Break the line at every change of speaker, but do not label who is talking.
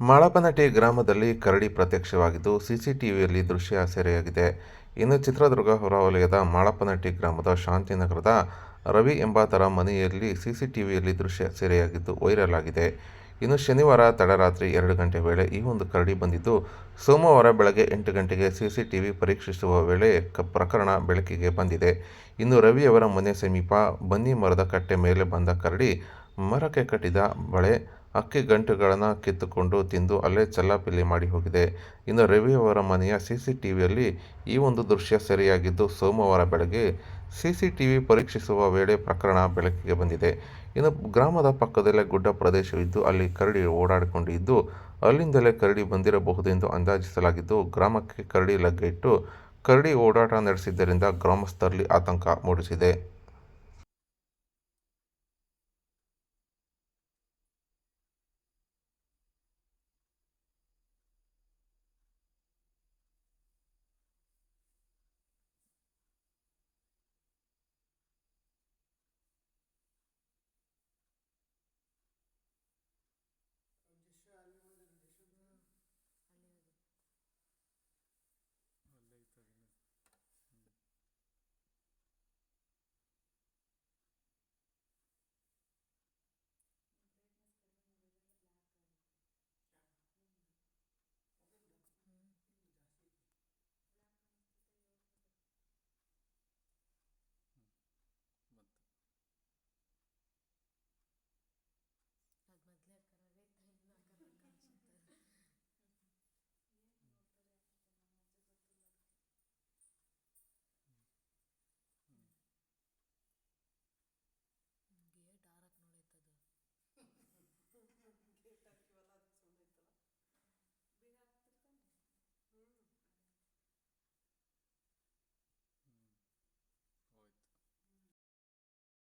ಮಾಳಪ್ಪನಟ್ಟಿ ಗ್ರಾಮದಲ್ಲಿ ಕರಡಿ ಪ್ರತ್ಯಕ್ಷವಾಗಿದ್ದು, ಸಿಸಿಟಿವಿಯಲ್ಲಿ ದೃಶ್ಯ ಸೆರೆಯಾಗಿದೆ. ಇನ್ನು ಚಿತ್ರದುರ್ಗ ಹೊರವಲಯದ ಮಾಳಪ್ಪನಟ್ಟಿ ಗ್ರಾಮದ ಶಾಂತಿನಗರದ ರವಿ ಎಂಬಾತರ ಮನೆಯಲ್ಲಿ ಸಿಸಿಟಿವಿಯಲ್ಲಿ ದೃಶ್ಯ ಸೆರೆಯಾಗಿದ್ದು ವೈರಲ್ ಆಗಿದೆ. ಇನ್ನು ಶನಿವಾರ ತಡರಾತ್ರಿ ಎರಡು ಗಂಟೆ ವೇಳೆ ಈ ಒಂದು ಕರಡಿ ಬಂದಿದ್ದು, ಸೋಮವಾರ ಬೆಳಗ್ಗೆ ಎಂಟು ಗಂಟೆಗೆ ಸಿಸಿಟಿವಿ ಪರೀಕ್ಷಿಸುವ ವೇಳೆ ಕ ಪ್ರಕರಣ ಬೆಳಕಿಗೆ ಬಂದಿದೆ. ಇನ್ನು ರವಿಯವರ ಮನೆ ಸಮೀಪ ಬನ್ನಿ ಮರದ ಕಟ್ಟೆ ಮೇಲೆ ಬಂದ ಕರಡಿ ಮರಕ್ಕೆ ಕಟ್ಟಿದ ಬಳೆ ಅಕ್ಕಿ ಗಂಟುಗಳನ್ನು ಕಿತ್ತುಕೊಂಡು ತಿಂದು ಅಲ್ಲೇ ಚಲ್ಲಾಪಿಲ್ಲಿ ಮಾಡಿ ಹೋಗಿದೆ. ಇನ್ನು ರವಿಯವರ ಮನೆಯ ಸಿಸಿಟಿವಿಯಲ್ಲಿ ಈ ಒಂದು ದೃಶ್ಯ ಸೆರೆಯಾಗಿದ್ದು ಸೋಮವಾರ ಬೆಳಗ್ಗೆ ಸಿಸಿಟಿವಿ ಪರೀಕ್ಷಿಸುವ ವೇಳೆ ಪ್ರಕರಣ ಬೆಳಕಿಗೆ ಬಂದಿದೆ. ಇನ್ನು ಗ್ರಾಮದ ಪಕ್ಕದಲ್ಲೇ ಗುಡ್ಡ ಪ್ರದೇಶವಿದ್ದು ಅಲ್ಲಿ ಕರಡಿ ಓಡಾಡಿಕೊಂಡಿದ್ದು ಅಲ್ಲಿಂದಲೇ ಕರಡಿ ಬಂದಿರಬಹುದು ಎಂದು ಅಂದಾಜಿಸಲಾಗಿದ್ದು ಗ್ರಾಮಕ್ಕೆ ಕರಡಿ ಲಗ್ಗೆ ಇಟ್ಟು ಕರಡಿ ಓಡಾಟ ನಡೆಸಿದ್ದರಿಂದ ಗ್ರಾಮಸ್ಥರಲ್ಲಿ ಆತಂಕ ಮೂಡಿಸಿದೆ.